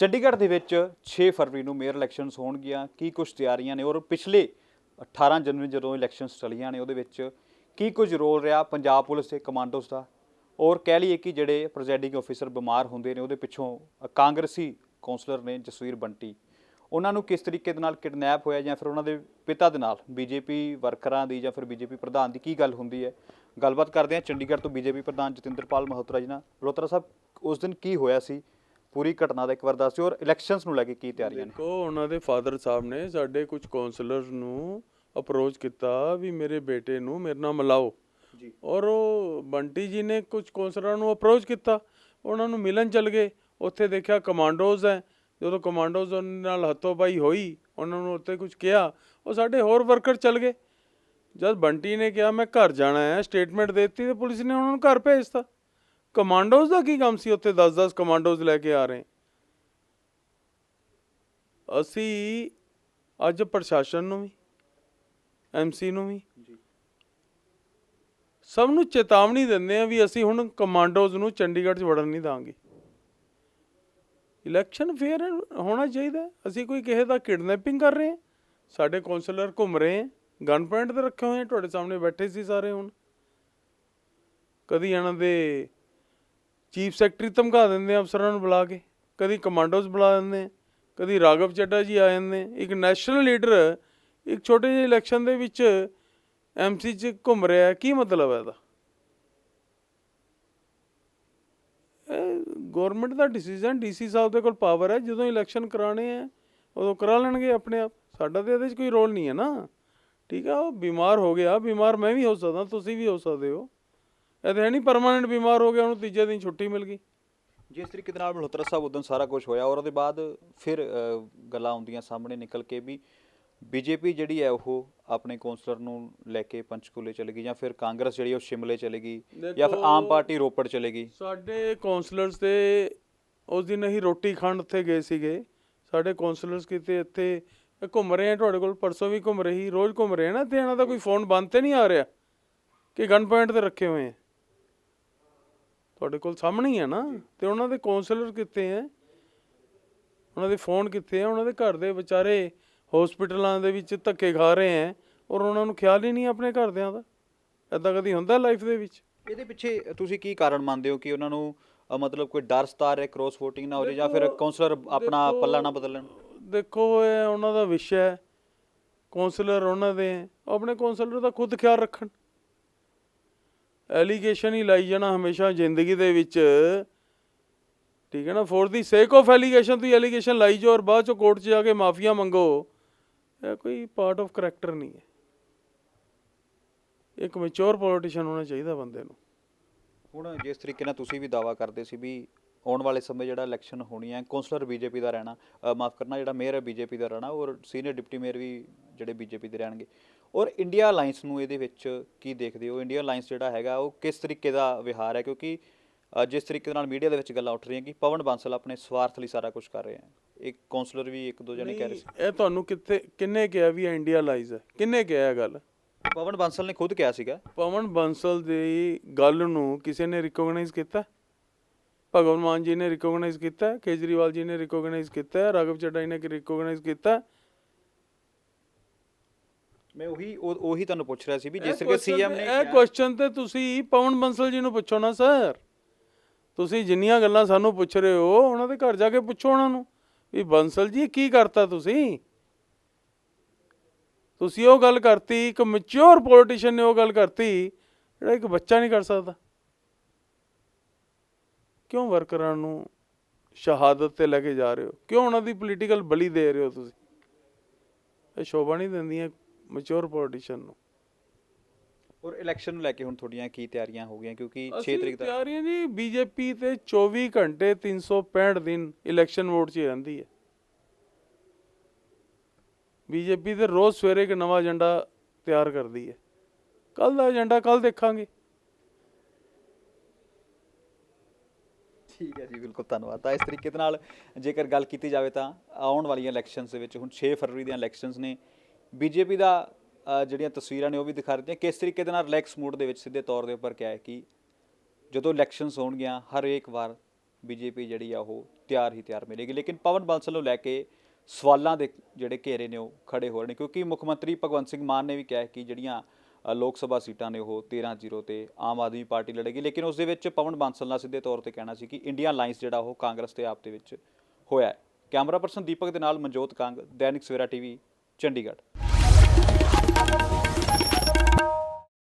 ਚੰਡੀਗੜ੍ਹ ਦੇ ਵਿੱਚ 6 ਫਰਵਰੀ ਨੂੰ ਮੇਅਰ ਇਲੈਕਸ਼ਨਸ ਹੋਣਗੀਆਂ। ਕੀ ਕੁਝ ਤਿਆਰੀਆਂ ਨੇ ਔਰ ਪਿਛਲੇ 18 ਜਨਵਰੀ ਜਦੋਂ ਇਲੈਕਸ਼ਨਸ ਚੱਲੀਆਂ ਨੇ, ਉਹਦੇ ਵਿੱਚ ਕੀ ਕੁਝ ਰੋਲ ਰਿਹਾ ਪੰਜਾਬ ਪੁਲਿਸ ਦੇ ਕਮਾਂਡੋਸ ਦਾ? ਔਰ ਕਹਿ ਲਈਏ ਕਿ ਜਿਹੜੇ ਪ੍ਰੈਜ਼ਾਈਡਿੰਗ ਅਫੀਸਰ ਬਿਮਾਰ ਹੁੰਦੇ ਨੇ, ਉਹਦੇ ਪਿੱਛੋਂ ਕਾਂਗਰਸੀ ਕਾਉਂਸਲਰ ਨੇ ਜਸਵੀਰ ਬੰਟੀ। ਉਹਨਾਂ ਨੂੰ ਕਿਸ ਤਰੀਕੇ ਦੇ ਨਾਲ ਕਿਡਨੈਪ ਹੋਇਆ ਜਾਂ ਫਿਰ ਉਹਨਾਂ ਦੇ ਪਿਤਾ ਦੇ ਨਾਲ, ਬੀਜੇਪੀ ਵਰਕਰਾਂ ਦੀ ਜਾਂ ਫਿਰ ਬੀਜੇਪੀ ਪ੍ਰਧਾਨ ਦੀ ਕੀ ਗੱਲ ਹੁੰਦੀ ਹੈ? ਗੱਲਬਾਤ ਕਰਦੇ ਹਾਂ ਚੰਡੀਗੜ੍ਹ ਤੋਂ ਬੀਜੇਪੀ ਪ੍ਰਧਾਨ ਜਤਿੰਦਰਪਾਲ ਮਹੋਤਰਾ ਜੀ ਨਾਲ। ਮਲਹੋਤਰਾ ਸਾਹਿਬ, ਉਸ ਦਿਨ ਕੀ ਹੋਇਆ ਸੀ? ਪੂਰੀ ਘਟਨਾ ਦਾ ਇੱਕ ਵਾਰ ਦੱਸਿਓ ਔਰ ਇਲੈਕਸ਼ਨਸ ਨੂੰ ਲੈ ਕੇ ਕੀ ਤਿਆਰੀਆਂ ਨੇ? ਦੇਖੋ ਉਹਨਾਂ ਦੇ ਫਾਦਰ ਸਾਹਿਬ ਨੇ ਸਾਡੇ ਕੁਝ ਕਾਉਂਸਲਰਸ ਨੂੰ ਅਪਰੋਚ ਕੀਤਾ ਵੀ ਮੇਰੇ ਬੇਟੇ ਨੂੰ ਮੇਰੇ ਨਾਲ ਮਿਲਾਓ। ਜੀ। ਔਰ ਉਹ ਬੰਟੀ ਜੀ ਨੇ ਕੁਝ ਕਾਉਂਸਲਰਾਂ ਨੂੰ ਅਪਰੋਚ ਕੀਤਾ। ਉਹਨਾਂ ਨੂੰ ਮਿਲਣ ਚੱਲ ਗਏ। ਉੱਥੇ ਦੇਖਿਆ ਕਮਾਂਡੋਜ਼ ਹੈ। ਜਦੋਂ ਕਮਾਂਡੋਜ਼ ਉਹਨਾਂ ਨਾਲ ਹੱਥੋਂ-ਪਾਈ ਹੋਈ ਉਹਨਾਂ ਨੂੰ ਉੱਤੇ ਕੁਝ ਕਿਹਾ। ਉਹ ਸਾਡੇ ਹੋਰ ਵਰਕਰ ਚੱਲ ਗਏ। ਜਦ ਬੰਟੀ ਨੇ ਕਿਹਾ ਮੈਂ ਘਰ ਜਾਣਾ ਹੈ ਸਟੇਟਮੈਂਟ ਦਿੱਤੀ ਤੇ ਪੁਲਿਸ ਨੇ ਉਹਨਾਂ ਨੂੰ ਘਰ ਭੇਜਤਾ। ਕਮਾਂਡੋਜ਼ ਦਾ ਕੀ ਕੰਮ ਸੀ? ਉੱਥੇ 10-10 ਕਮਾਂਡੋਜ਼ ਲੈ ਕੇ ਆ ਰਹੇ। ਅਸੀਂ ਅੱਜ ਪ੍ਰਸ਼ਾਸਨ ਨੂੰ ਵੀ ਐਮਸੀ ਨੂੰ ਵੀ ਸਭ ਨੂੰ ਚੇਤਾਵਨੀ ਦਿੰਦੇ ਆ ਵੀ ਅਸੀਂ ਹੁਣ ਕਮਾਂਡੋਜ਼ ਨੂੰ ਚੰਡੀਗੜ੍ਹ 'ਚ ਵੜਨ ਨਹੀਂ ਦਾਂਗੇ। ਇਲੈਕਸ਼ਨ ਫੇਅਰ ਹੋਣਾ ਚਾਹੀਦਾ। ਅਸੀਂ ਕੋਈ ਕਿਸੇ ਦਾ ਕਿਡਨੈਪਿੰਗ ਕਰ ਰਹੇ ਹਾਂ ਸਾਡੇ ਕਾਉਂਸਲਰ ਘੁੰਮ ਰਹੇ ਹੈ ਗਨ ਪੁਆਇੰਟ ਤੇ ਰੱਖੇ ਹੋਏ ਹੈ ਤੁਹਾਡੇ ਸਾਹਮਣੇ ਬੈਠੇ ਸੀ ਸਾਰੇ ਹੁਣ। ਕਦੀ ਇਹਨਾਂ ਦੇ ਚੀਫ ਸੈਕਟਰੀ ਧਮਕਾ ਦਿੰਦੇ ਆ ਅਫਸਰਾਂ ਨੂੰ ਬੁਲਾ ਕੇ ਕਦੀ ਕਮਾਂਡੋਜ਼ ਬੁਲਾ ਦਿੰਦੇ ਆ, ਕਦੀ ਰਾਘਵ ਚੱਡਾ ਜੀ ਆ ਜਾਂਦੇ ਇੱਕ ਨੈਸ਼ਨਲ ਲੀਡਰ ਇੱਕ ਛੋਟੇ ਜਿਹੇ ਇਲੈਕਸ਼ਨ ਦੇ ਵਿੱਚ ਐਮਸੀ ਚ ਘੁੰਮ ਰਿਹਾ ਕੀ ਮਤਲਬ ਹੈ ਇਹਦਾ? ਗਵਰਨਮੈਂਟ ਦਾ ਡਿਸੀਜਨ ਡੀਸੀ ਸਾਹਿਬ ਦੇ ਕੋਲ ਪਾਵਰ ਹੈ। ਜਦੋਂ ਇਲੈਕਸ਼ਨ ਕਰਾਣੇ ਹੈ ਉਦੋਂ ਕਰਾ ਲੈਣਗੇ ਆਪਣੇ ਆਪ। ਸਾਡਾ ਤੇ ਇਹਦੇ 'ਚ ਕੋਈ ਰੋਲ ਨਹੀਂ ਹੈ ਨਾ। ਠੀਕ ਆ ਉਹ ਬਿਮਾਰ ਹੋ ਗਿਆ। ਬਿਮਾਰ ਮੈਂ ਵੀ ਹੋ ਸਕਦਾ ਤੁਸੀਂ ਵੀ ਹੋ ਸਕਦੇ ਹੋ। ਇਹ ਤਾਂ ਹੈ ਨਹੀਂ ਪਰਮਾਨੈਂਟ ਬਿਮਾਰ ਹੋ ਗਿਆ ਉਹਨੂੰ ਤੀਜੇ ਦਿਨ ਛੁੱਟੀ ਮਿਲ ਗਈ। ਜਿਸ ਤਰੀਕੇ ਦੇ ਨਾਲ ਮਲਹੋਤਰਾ ਸਾਹਿਬ ਉਦੋਂ ਸਾਰਾ ਕੁਝ ਹੋਇਆ ਔਰ ਉਹਦੇ ਬਾਅਦ ਫਿਰ ਅ, ਗੱਲਾਂ ਆਉਂਦੀਆਂ ਸਾਹਮਣੇ ਨਿਕਲ ਕੇ ਵੀ ਬੀਜੇਪੀ ਜਿਹੜੀ ਹੈ ਉਹ ਆਪਣੇ ਕਾਉਂਸਲਰ ਨੂੰ ਲੈ ਕੇ ਪੰਚਕੂਲੇ ਚਲੇ ਗਈ ਜਾਂ ਫਿਰ ਕਾਂਗਰਸ ਜਿਹੜੀ ਉਹ ਸ਼ਿਮਲੇ ਚਲੇ ਗਈ ਜਾਂ ਫਿਰ ਆਮ ਦੇਖੋ- ਪਾਰਟੀ ਰੋਪੜ ਚਲੇ ਗਈ। ਸਾਡੇ ਕਾਉਂਸਲਰਸ ਤੇ ਉਸ ਦਿਨ ਅਸੀਂ ਰੋਟੀ ਖਾਣ ਉੱਥੇ ਗਏ ਸੀਗੇ। ਸਾਡੇ ਕਾਉਂਸਲਰਸ ਕਿਤੇ ਇੱਥੇ ਘੁੰਮ ਰਹੇ ਆ ਤੁਹਾਡੇ ਕੋਲ ਪਰਸੋਂ ਵੀ ਘੁੰਮ ਰਹੀ ਰੋਜ਼ ਘੁੰਮ ਰਹੇ ਆ ਨਾ ਤੇ ਇਹਨਾਂ ਦਾ ਕੋਈ ਫੋਨ ਬੰਦ ਤੇ ਨਹੀਂ ਆ ਰਿਹਾ। ਕਿ ਗਨ ਪੁਆਇੰਟ ਤੇ ਰੱਖੇ ਹੋਏ ਆ। ਤੁਹਾਡੇ ਕੋਲ ਸਾਹਮਣੇ ਹੀ ਆ ਨਾ? ਤੇ ਉਹਨਾਂ ਦੇ ਕਾਉਂਸਲਰ ਕਿੱਥੇ ਆ ਉਹਨਾਂ ਦੇ ਫੋਨ ਕਿੱਥੇ ਆ ਉਹਨਾਂ ਦੇ ਘਰ ਦੇ ਵਿਚਾਰੇ ਹਸਪੀਟਲਾਂ ਦੇ ਵਿੱਚ ਧੱਕੇ ਖਾ ਰਹੇ ਆ ਔਰ ਉਹਨਾਂ ਨੂੰ ਖਿਆਲ ਹੀ ਨਹੀਂ ਆਪਣੇ ਘਰਦਿਆਂ ਦਾ। ਐਦਾਂ ਕਦੀ ਹੁੰਦਾ ਲਾਈਫ ਦੇ ਵਿੱਚ? ਇਹਦੇ ਪਿੱਛੇ ਤੁਸੀਂ ਕੀ ਕਾਰਨ ਮੰਨਦੇ ਹੋ ਕਿ ਉਹਨਾਂ ਨੂੰ ਅ, ਮਤਲਬ ਕੋਈ ਡਰ ਸਤਾ ਰਿਹਾ ਕ੍ਰੋਸ ਵੋਟਿੰਗ ਨਾ ਹੋ ਜਾਏ ਜਾਂ ਫਿਰ ਦੇਖੋ- ਕਾਉਂਸਲਰ ਆਪਣਾ ਦੇਖੋ- ਪੱਲਾ ਨਾ ਬਦਲਣ? ਦੇਖੋ ਇਹ ਉਹਨਾਂ ਦਾ ਵਿਸ਼ਾ ਹੈ ਕਾਉਂਸਲਰ ਉਹਨਾਂ ਦੇ ਹੈ ਆਪਣੇ ਕਾਉਂਸਲਰ ਦਾ ਖੁਦ ਖਿਆਲ ਰੱਖਣ। ਐਲੀਗੇਸ਼ਨ ਹੀ ਲਾਈ ਜਾਣਾ ਹਮੇਸ਼ਾ ਜ਼ਿੰਦਗੀ ਦੇ ਵਿੱਚ। ਠੀਕ ਹੈ ਨਾ? ਫੋਰ ਦੀ ਸੇਕ ਆਫ ਐਲੀਗੇਸ਼ਨ ਤੁਸੀਂ ਐਲੀਗੇਸ਼ਨ ਲਾਈ ਜੋ ਔਰ ਬਾਅਦ ਚੋਂ ਕੋਰਟ 'ਚ ਜਾ ਕੇ ਮਾਫੀਆ ਮੰਗੋ। ਇਹ ਕੋਈ ਪਾਰਟ ਆਫ ਕਰੈਕਟਰ ਨਹੀਂ ਹੈ। ਇੱਕ ਮੈਚੁਰ ਪੋਲੀਟੀਸ਼ੀਅਨ ਹੋਣਾ ਚਾਹੀਦਾ ਬੰਦੇ ਨੂੰ। ਹੁਣ ਜਿਸ ਤਰੀਕੇ ਨਾਲ ਤੁਸੀਂ ਵੀ ਦਾਵਾ ਕਰਦੇ ਸੀ ਵੀ ਆਉਣ ਵਾਲੇ ਸਮੇਂ ਜਿਹੜਾ ਇਲੈਕਸ਼ਨ ਹੋਣੀ ਹੈ ਕਾਉਂਸਲਰ ਬੀਜੇਪੀ ਦਾ ਰਹਿਣਾ ਮਾਫ ਕਰਨਾ, ਜਿਹੜਾ ਮੇਅਰ ਹੈ ਬੀਜੇਪੀ ਦਾ ਰਹਿਣਾ, ਔਰ ਸੀਨੀਅਰ ਡਿਪਟੀ ਮੇਅਰ ਵੀ ਜਿਹੜੇ ਬੀਜੇਪੀ ਦੇ ਰਹਿਣਗੇ। ਔਰ ਇੰਡੀਆ ਅਲਾਈਅੰਸ ਨੂੰ ਇਹਦੇ ਵਿੱਚ ਕੀ ਦੇਖਦੇ ਹੋ? ਇੰਡੀਆ ਅਲਾਈਅੰਸ ਜਿਹੜਾ ਹੈਗਾ ਉਹ ਕਿਸ ਤਰੀਕੇ ਦਾ ਵਿਹਾਰ ਹੈ? ਕਿਉਂਕਿ ਅ, ਜਿਸ ਤਰੀਕੇ ਨਾਲ ਮੀਡੀਆ ਦੇ ਵਿੱਚ ਗੱਲਾਂ ਉੱਠ ਰਹੀਆਂ ਕਿ ਪਵਨ ਬਾਂਸਲ ਆਪਣੇ ਸਵਾਰਥ ਲਈ ਸਾਰਾ ਕੁਝ ਕਰ ਰਹੇ ਹੈ। ਇੱਕ ਕਾਉਂਸਲਰ ਵੀ ਇੱਕ ਦੋ ਜਣੇ ਕਹਿ ਰਹੇ ਸੀ। ਇਹ ਤੁਹਾਨੂੰ ਕਿੱਥੇ ਕਿੰਨੇ ਕਿਹਾ ਵੀ ਇੰਡੀਆ ਲਾਈਜ਼ ਹੈ? ਕਿੰਨੇ ਕਿਹਾ ਇਹ ਗੱਲ? ਪਵਨ ਬਾਂਸਲ ਨੇ ਖੁਦ ਕਿਹਾ ਸੀਗਾ। ਪਵਨ ਬੰਸਲ ਦੀ ਗੱਲ ਨੂੰ ਕਿਸੇ ਨੇ ਰਿਕੋਗਨਾਈਜ਼ ਕੀਤਾ? ਭਗਵਨ ਮਾਨ ਜੀ ਨੇ ਰਿਕੋਗਨਾਈਜ਼ ਕੀਤਾ? ਕੇਜਰੀਵਾਲ ਜੀ ਨੇ ਰਿਕੋਗਨਾਈਜ਼ ਕੀਤਾ? ਰਾਘਵ ਚੱਡਾ ਜੀ ਨੇ ਰਿਕੋਗਨਾਈਜ਼ ਕੀਤਾ? ਮੈਂ ਉਹੀ ਉਹ- ਉਹੀ ਤੁਹਾਨੂੰ ਪੁੱਛ ਰਿਹਾ ਸੀ ਵੀ ਜਿਸ question ਸੀਐਮ ਨੇ ਇਹ ਕਿਹਾ- ਕੁਐਸਚਨ ਤੇ ਤੁਸੀਂ ਪਵਨ ਬੰਸਲ ਜੀ ਨੂੰ ਪੁੱਛੋ ਨਾ ਸਰ। ਤੁਸੀਂ ਜਿੰਨੀਆਂ ਗੱਲਾਂ ਸਾਨੂੰ ਪੁੱਛ ਰਹੇ ਹੋ ਉਹਨਾਂ ਦੇ ਘਰ ਜਾ ਕੇ ਪੁੱਛੋ ਉਹਨਾਂ ਨੂੰ ਵੀ ਬੰਸਲ ਜੀ ਕੀ ਕਰਤਾ ਤੁਸੀਂ? ਤੁਸੀਂ ਉਹ ਗੱਲ ਕਰਤੀ ਇੱਕ ਮੈਚੁਰ ਪੋਲੀਟੀਸ਼ੀਅਨ ਨੇ ਉਹ ਗੱਲ ਕਰਤੀ ਜਿਹੜਾ ਇੱਕ ਬੱਚਾ ਨਹੀਂ ਕਰ ਸਕਦਾ। ਕਿਉਂ ਵਰਕਰਾਂ ਨੂੰ ਸ਼ਹਾਦਤ ਤੇ ਲੈ ਕੇ ਜਾ ਰਹੇ ਹੋ? ਕਿਉਂ ਉਹਨਾਂ ਦੀ ਪੋਲੀਟੀਕਲ ਬਲੀ ਦੇ ਰਹੇ ਹੋ ਤੁਸੀਂ? ਇਹ ਸ਼ੋਭਾ ਨਹੀਂ ਦਿੰਦੀਆਂ ਮੈਚੁਰ ਪੋਲੀਟੀਸ਼ੀਅਨ ਨੂੰ। ਔਰ ਇਲੈਕਸ਼ਨ ਨੂੰ ਲੈ ਕੇ ਹੁਣ ਤੁਹਾਡੀਆਂ ਕੀ ਤਿਆਰੀਆਂ ਹੋ ਗਈਆਂ? ਕਿਉਂਕਿ 6 ਅਸੀਂ ਤਰੀਕ ਦਾ ਤਿਆਰੀਆਂ ਜੀ ਬੀਜੇਪੀ ਤੇ 24 ਘੰਟੇ 365 ਦਿਨ ਇਲੈਕਸ਼ਨ ਵੋਟ 'ਚ ਹੀ ਰਹਿੰਦੀ ਹੈ। ਬੀਜੇਪੀ ਤੇ ਰੋਜ਼ ਸਵੇਰੇ ਇੱਕ ਨਵਾਂ ਏਜੰਡਾ ਤਿਆਰ ਕਰਦੀ ਹੈ। ਕੱਲ ਦਾ ਏਜੰਡਾ ਕੱਲ ਦੇਖਾਂਗੇ। ਠੀਕ ਹੈ ਜੀ ਬਿਲਕੁਲ ਧੰਨਵਾਦ। ਤਾਂ ਇਸ ਤਰੀਕੇ ਦੇ ਨਾਲ ਜੇਕਰ ਗੱਲ ਕੀਤੀ ਜਾਵੇ ਤਾਂ ਆਉਣ ਵਾਲੀਆਂ ਇਲੈਕਸ਼ਨਸ ਦੇ ਵਿੱਚ ਹੁਣ 6 ਫਰਵਰੀ ਦੀਆਂ ਇਲੈਕਸ਼ਨਸ ਨੇ। ਬੀਜੇਪੀ ਦਾ ਜਿਹੜੀਆਂ ਤਸਵੀਰਾਂ ਨੇ ਉਹ ਵੀ ਦਿਖਾ ਦਿੱਤੀਆਂ। ਕਿਸ ਤਰੀਕੇ ਦੇ ਨਾਲ ਰਿਲੈਕਸ ਮੂਡ ਦੇ ਵਿੱਚ ਸਿੱਧੇ ਤੌਰ ਦੇ ਉੱਪਰ ਕਿਹਾ ਹੈ ਕਿ ਜਦੋਂ ਇਲੈਕਸ਼ਨਸ ਹੋਣਗੀਆਂ, ਹਰ ਇੱਕ ਵਾਰ ਬੀਜੇਪੀ ਜਿਹੜੀ ਆ ਉਹ ਤਿਆਰ ਹੀ ਤਿਆਰ ਮਿਲੇਗੀ। ਲੇਕਿਨ ਪਵਨ ਬਾਂਸਲ ਨੂੰ ਲੈ ਕੇ ਸਵਾਲਾਂ ਦੇ ਜਿਹੜੇ ਘੇਰੇ ਨੇ ਉਹ ਖੜੇ ਹੋ ਰਹੇ ਨੇ, ਕਿਉਂਕਿ ਮੁੱਖ ਮੰਤਰੀ ਭਗਵੰਤ ਸਿੰਘ ਮਾਨ ਨੇ ਵੀ ਕਿਹਾ ਕਿ ਜਿਹੜੀਆਂ ਲੋਕ ਸਭਾ ਸੀਟਾਂ ਨੇ ਉਹ 13-0 ਤੇ ਆਮ ਆਦਮੀ ਪਾਰਟੀ ਲੜੇਗੀ। ਲੇਕਿਨ ਉਸ ਦੇ ਵਿੱਚ ਪਵਨ ਬਾਂਸਲ ਨਾਲ ਸਿੱਧੇ ਤੌਰ ਤੇ ਕਹਿਣਾ ਸੀ ਕਿ ਇੰਡੀਆ ਅਲਾਈਅੰਸ ਜਿਹੜਾ ਉਹ ਕਾਂਗਰਸ ਤੇ ਆਪ ਦੇ ਵਿੱਚ ਹੋਇਆ ਕੈਮਰਾ ਪਰਸਨ ਦੀਪਕ ਦੇ ਨਾਲ ਮਨਜੋਤ ਕਾਂਗ, ਦੈਨਿਕ ਸਵੇਰਾ ਟੀਵੀ, ਚੰਡੀਗੜ੍ਹ।